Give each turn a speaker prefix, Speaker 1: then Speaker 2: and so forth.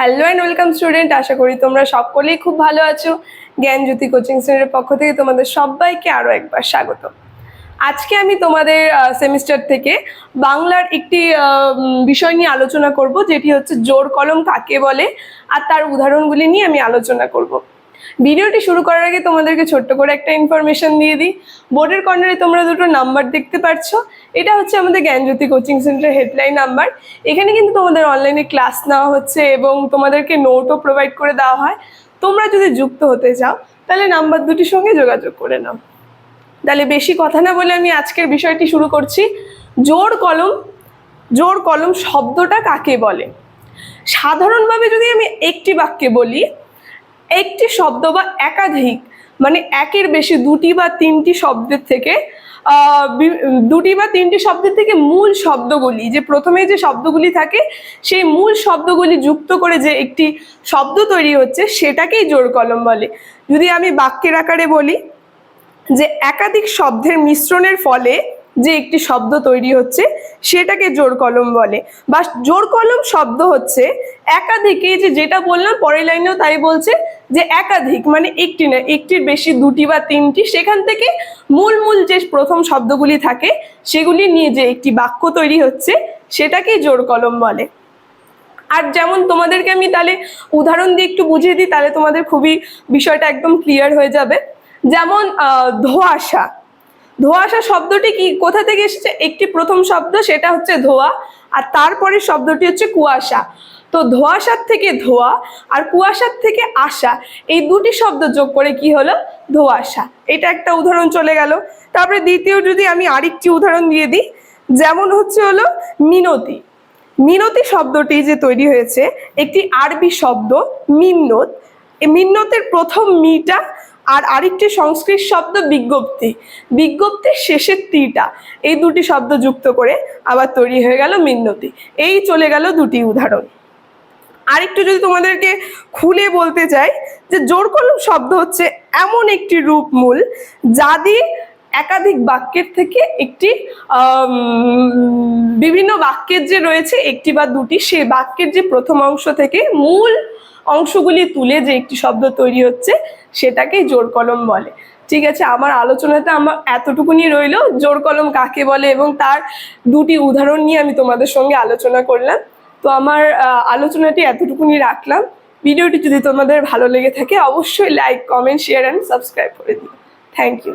Speaker 1: Hello and welcome student আশা করি তোমরা সকলেই খুব ভালো আছো। জ্ঞানজ্যোতি কোচিং সেন্টারের পক্ষ থেকে তোমাদের সবাইকে আরও একবার স্বাগত। আজকে আমি তোমাদের সেমিস্টার থেকে বাংলার একটি বিষয় নিয়ে আলোচনা করব, যেটি হচ্ছে জোর কলম কাকে বলে, আর তার উদাহরণগুলি নিয়ে আমি আলোচনা করব। ভিডিওটি শুরু করার আগে তোমাদেরকে ছোট্ট করে একটা ইনফরমেশন দিয়ে দিই। বোর্ডের কর্নারে তোমরা দুটো নাম্বার দেখতে পাচ্ছ এটা হচ্ছে আমাদের জ্ঞানজ্যোতি কোচিং সেন্টারের হেডলাইন নাম্বার এখানে কিন্তু তোমাদের অনলাইনে ক্লাস নেওয়া হচ্ছে এবং তোমাদেরকে নোটও প্রোভাইড করে দেওয়া হয়। তোমরা যদি যুক্ত হতে চাও, তাহলে নাম্বার দুটির সঙ্গে যোগাযোগ করে নাও। তাহলে বেশি কথা না বলে আমি আজকের বিষয়টি শুরু করছি। জোর কলম জোর কলম শব্দটা কাকে বলে? সাধারণভাবে যদি আমি একটি বাক্যে বলি একটি শব্দ বা একাধিক মানে একের বেশি দুটি বা তিনটি শব্দের থেকে দুটি বা তিনটি শব্দের থেকে মূল শব্দগুলি, যে প্রথমে যে শব্দগুলি থাকে, সেই মূল শব্দগুলি যুক্ত করে যে একটি শব্দ তৈরি হচ্ছে, সেটাকেই জোর কলম বলে। যদি আমি বাক্যের আকারে বলি, যে একাধিক শব্দের মিশ্রণের ফলে যে একটি শব্দ তৈরি হচ্ছে, সেটাকে জোর কলম বলে। বা জোর কলম শব্দ হচ্ছে, একাধিক যে যেটা বললাম, পরের লাইনেও তাই বলছে যে একাধিক মানে একটি না, একটির বেশি, দুটি বা তিনটি, সেখান থেকে মূল মূল যে প্রথম শব্দগুলি থাকে, সেগুলি নিয়ে যে একটি বাক্য তৈরি হচ্ছে, সেটাকেই জোর কলম বলে। আর যেমন তোমাদেরকে আমি তাহলে উদাহরণ দিয়ে একটু বুঝিয়ে দিই, তাহলে তোমাদের খুবই বিষয়টা একদম ক্লিয়ার হয়ে যাবে। যেমন ধোঁয়াশা। ধোঁয়াশা শব্দটি কি, কোথা থেকে এসেছে? একটি প্রথম শব্দ, সেটা হচ্ছে ধোয়া, আর তারপরে শব্দটি হচ্ছে কুয়াশা। তো ধোঁয়াশার থেকে ধোয়া আর কুয়াশার থেকে আশা, এই দুটি শব্দ যোগ করে কি হলো? ধোঁয়াশা। এটা একটা উদাহরণ চলে গেল। তারপরে দ্বিতীয় যদি আমি আরেকটি উদাহরণ দিয়ে দিই, যেমন হচ্ছে হলো মিনতি। মিনতি শব্দটি যে তৈরি হয়েছে, একটি আরবি শব্দ, মিন্নত। মিন্নতের প্রথম মিটা আর আরেকটি সংস্কৃত শব্দ বিজ্ঞপ্তি। বিজ্ঞপ্তির শেষের তিটা, এই দুটি শব্দ যুক্ত করে আবার তৈরি হয়ে গেল মিন্নতি। এই চলে গেল দুটি উদাহরণ। আরেকটু যদি তোমাদেরকে খুলে বলতে চাই যে জোর কলম শব্দ হচ্ছে এমন একটি রূপমূল যা দিয়ে একাধিক বাক্যের থেকে একটি বিভিন্ন বাক্যের যে রয়েছে একটি বা দুটি, সেই বাক্যের যে প্রথম অংশ থেকে মূল অংশগুলি তুলে যে একটি শব্দ তৈরি হচ্ছে, সেটাকেই জোর কলম বলে। ঠিক আছে, আমার আলোচনাতে আমার এতটুকুনি রইল। জোর কলম কাকে বলে এবং তার দুটি উদাহরণ নিয়ে আমি তোমাদের সঙ্গে আলোচনা করলাম। তো আমার আলোচনাটি এতটুকুনি রাখলাম। ভিডিওটি যদি তোমাদের ভালো লেগে থাকে, অবশ্যই like comment share and subscribe করে দিও। Thank you